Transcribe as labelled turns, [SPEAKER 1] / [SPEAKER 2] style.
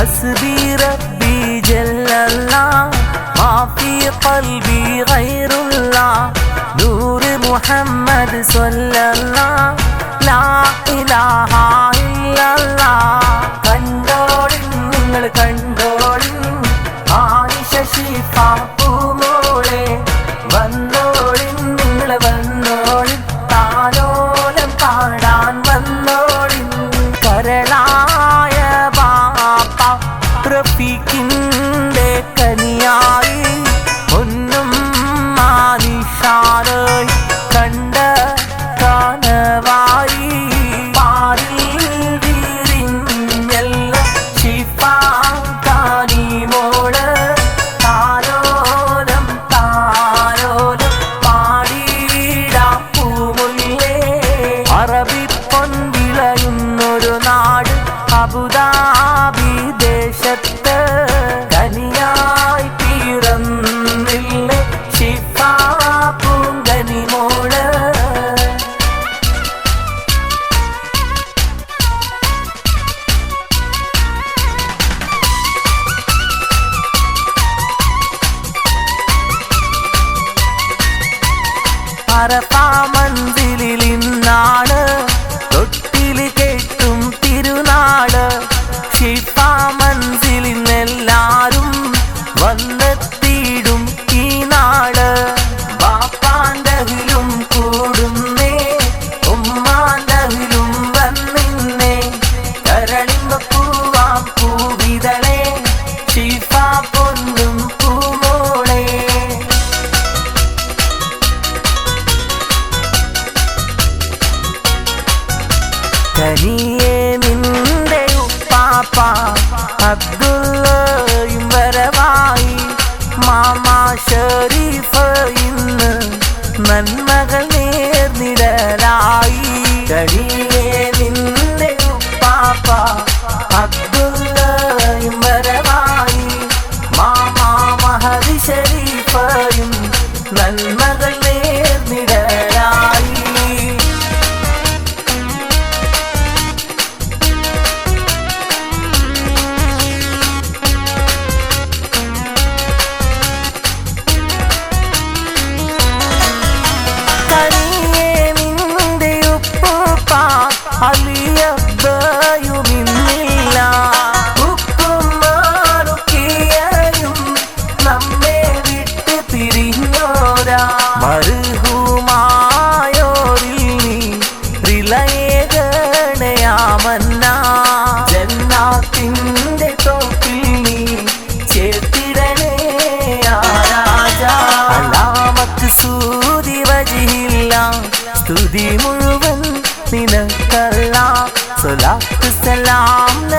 [SPEAKER 1] ഹസ്ബി റബ്ബി ജല്ലല്ല മാഫി ഖൽബി ഗൈറുല്ല നൂർ മുഹമ്മദ് സല്ലല്ല ലാ ഇലാഹ ഇല്ലല്ല. കണ്ടോളിൻ നിങ്ങൾ കണ്ടോളിൻ ആയിഷ ശിഫാ Rafikin அரசாம കനിയെ നിന്റെ ഉപ്പാപ്പ അബ്ദുള്ളയും വരവായി. മാമാ ഷരീഫ് ഇന്ന് നന്മകൾ നേർന്നിടലായി കനിയെ അലിയബ്ബയുമിന്നില്ല ഉപ്പുമാറുക്കിയയും നമ്മെ വിട്ട് പിരിഞ്ഞോരാ മരുഹുമായോരിൽ നീ റിലയേകണയാമന്ന ജന്നാത്തിന്റെ തോപ്പിൽ നീ ചേർത്തിടണേ രാജാ. അലാമത്ത് സൂതി വജിയില്ല സ്തുതി മുഴുവൻ നിനക്കല്ല salatu salam